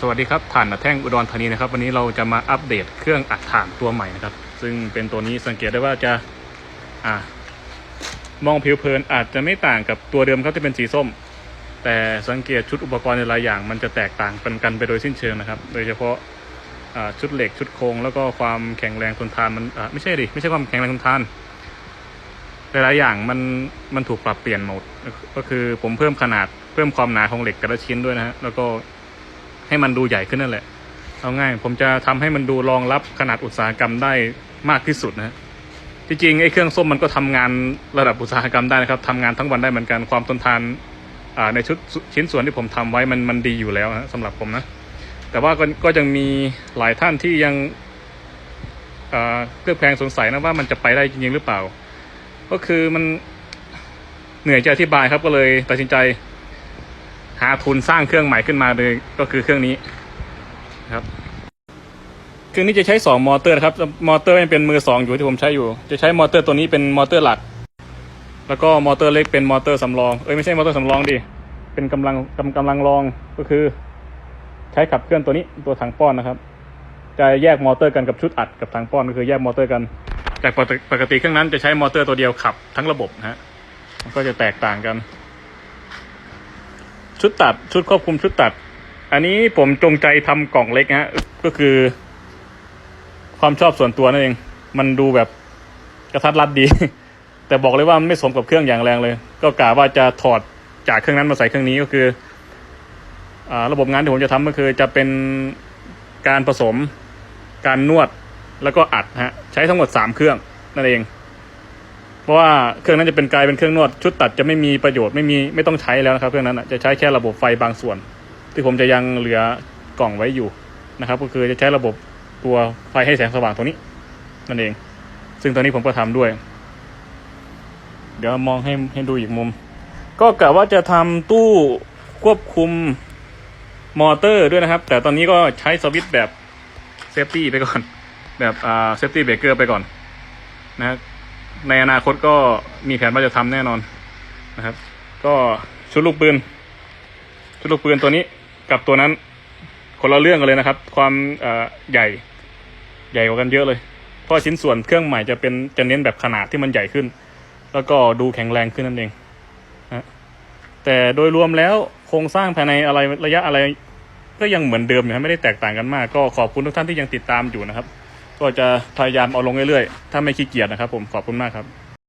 สวัสดีครับถ่านอัดแท่งอุดรธานีนะครับ วันนี้เราจะมาอัปเดตเครื่องอัดถ่านตัวใหม่นะครับ ซึ่งเป็นตัวนี้สังเกตได้ว่าจะอ่ามองผิวเผินอาจจะไม่ต่างกับตัวเดิมเขาจะเป็นสีส้ม แต่สังเกตชุดอุปกรณ์ในหลายอย่าง มันจะแตกต่างกันกันไปโดยสิ้นเชิงนะครับ โดยเฉพาะชุดเหล็กชุดโครงแล้วก็ความแข็งแรงทนทานมันไม่ใช่ดิไม่ใช่ความแข็งแรงทนทานหลายๆอย่างมันมันถูกปรับเปลี่ยนหมดก็คือผมเพิ่มขนาดเพิ่มความหนาของเหล็กแต่ละชิ้นด้วยนะฮะแล้วก็ ให้มันดูใหญ่ขึ้นนั่นแหละ เอาง่าย ผมจะทำให้มันดูรองรับขนาดอุตสาหกรรมได้มากที่สุดนะที่จริงไอ้เครื่องส้มมันก็ทำงานระดับอุตสาหกรรมได้นะครับทำงานทั้งวันได้เหมือนกันความทนทานในชุดชิ้นส่วนที่ผมทำไว้มันมันดีอยู่แล้วนะสำหรับผมนะ แต่ว่าก็ก็ยังมีหลายท่านที่ยังเอ่อเคลือบแคลงสงสัยนะว่ามันจะไปได้จริงๆหรือเปล่า ก็คือมันเหนื่อยจะอธิบายครับก็เลยตัดสินใจ หาทุนสร้างเครื่องใหม่ขึ้นมาเลยก็คือเครื่องนี้ครับเครื่องนี้จะใช้สองมอเตอร์นะครับ มอเตอร์เป็นมือสองอยู่ที่ผมใช้อยู่ จะใช้มอเตอร์ตัวนี้เป็นมอเตอร์หลัก แล้วก็มอเตอร์เล็กเป็นมอเตอร์สำรอง เอ้ยไม่ใช่มอเตอร์สำรองดิ เป็นกำลังกำกำลังรองก็คือ ใช้ขับเคลื่อนตัวนี้ตัวถังป้อนนะครับจะแยกมอเตอร์กันกับชุดอัดกับถังป้อนก็คือแยกมอเตอร์กันจากปกติปกติเครื่องนั้นจะใช้มอเตอร์ตัวเดียวขับทั้งระบบนะฮะมันก็จะแตกต่างกัน ชุดตัดชุดควบคุมชุดตัด อันนี้ผมจงใจทำกล่องเล็กนะฮะก็คือ ความชอบส่วนตัวนั่นเอง มันดูแบบกระทัดรัดดี แต่บอกเลยว่ามันไม่สมกับเครื่องอย่างแรงเลย ก็กะว่าจะถอดจากเครื่องนั้นมาใส่เครื่องนี้ก็คืออระบบงานที่ผมจะทำก็คือจะเป็นการผสมการนวดแล้วก็อัดฮะใช้ทั้งหมดสามเครื่องนั่นเอง เพราะว่าเครื่องนั้นจะเป็นกลายเป็นเครื่องนวดชุดตัดจะไม่มีประโยชน์ไม่มีไม่ต้องใช้แล้วนะครับ เครื่องนั้นจะใช้แค่ระบบไฟบางส่วน ที่ผมจะยังเหลือกล่องไว้อยู่นะครับ ก็คือจะใช้ระบบตัวไฟให้แสงสว่างตัวนี้นั่นเอง ซึ่งตอนนี้ผมก็ทำด้วย เดี๋ยวมองให้ให้ดูอีกมุม ก็กะว่าจะทำตู้ควบคุมมอเตอร์ด้วยนะครับ แต่ตอนนี้ก็ใช้สวิตช์แบบเซฟตี้ไปก่อน แบบอ่าเซฟตี้เบรกเกอร์ไปก่อนนะครับ ในอนาคตก็มีแผนว่าจะทำแน่นอนนะครับ ก็ชุดลูกปืน ชุดลูกปืนตัวนี้กับตัวนั้น คนละเรื่องกันเลยนะครับ ความใหญ่ใหญ่กว่ากันเยอะเลย เพราะชิ้นส่วนเครื่องใหม่จะเป็นจะเน้นแบบขนาดที่มันใหญ่ขึ้น แล้วก็ดูแข็งแรงขึ้นนั่นเองนะแต่โดยรวมแล้วโครงสร้างภายในอะไรระยะอะไร ก็ยังเหมือนเดิมนะไม่ได้แตกต่างกันมาก ก็ขอบคุณทุกท่านที่ยังติดตามอยู่นะครับ ก็จะพยายามเอาลงเรื่อยๆ ถ้าไม่ขี้เกียจนะครับผมขอบคุณมากครับ